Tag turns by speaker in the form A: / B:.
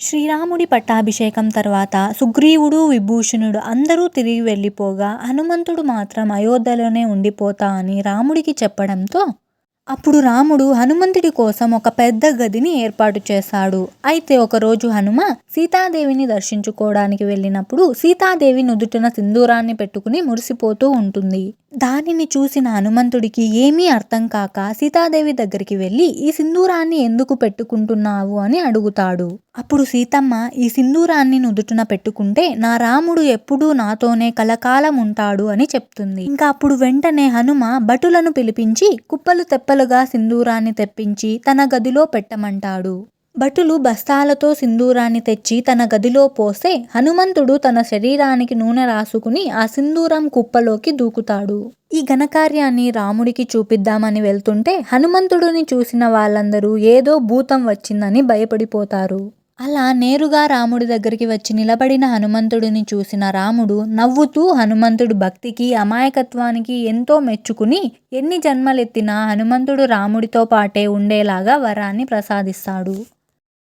A: శ్రీరాముడి పట్టాభిషేకం తర్వాత సుగ్రీవుడు విభూషణుడు అందరూ తిరిగి వెళ్ళిపోగా హనుమంతుడు మాత్రం అయోధ్యలోనే ఉండిపోతా అని రాముడికి చెప్పడంతో అప్పుడు రాముడు హనుమంతుడి కోసం ఒక పెద్ద గదిని ఏర్పాటు చేశాడు. అయితే ఒకరోజు హనుమ సీతాదేవిని దర్శించుకోవడానికి వెళ్ళినప్పుడు సీతాదేవి నుదుటిన సింధూరాన్ని పెట్టుకుని మురిసిపోతూ ఉంటుంది. దానిని చూసిన హనుమంతుడికి ఏమీ అర్థం కాక సీతాదేవి దగ్గరికి వెళ్ళి ఈ సింధూరాన్ని ఎందుకు పెట్టుకుంటున్నావు? అని అడుగుతాడు. అప్పుడు సీతమ్మ ఈ సింధూరాన్ని నుదుటిన పెట్టుకుంటే నా రాముడు ఎప్పుడూ నాతోనే కలకాలం ఉంటాడు అని చెప్తుంది. ఇంకా అప్పుడు వెంటనే హనుమ భటులను పిలిపించి కుప్పలు తెప్పలుగా సింధూరాన్ని తెప్పించి తన గదిలో పెట్టమంటాడు. భటులు బస్తాలతో సింధూరాన్ని తెచ్చి తన గదిలో పోసే హనుమంతుడు తన శరీరానికి నూనె రాసుకుని ఆ సింధూరం కుప్పలోకి దూకుతాడు. ఈ ఘనకార్యాన్ని రాముడికి చూపిద్దామని వెళ్తుంటే హనుమంతుడిని చూసిన వాళ్ళందరూ ఏదో భూతం వచ్చిందని భయపడిపోతారు. అలా నేరుగా రాముడి దగ్గరికి వచ్చి నిలబడిన హనుమంతుడిని చూసిన రాముడు నవ్వుతూ హనుమంతుడి భక్తికి అమాయకత్వానికి ఎంతో మెచ్చుకుని ఎన్ని జన్మలెత్తినా హనుమంతుడు రాముడితో పాటే ఉండేలాగా వరాన్ని ప్రసాదిస్తాడు.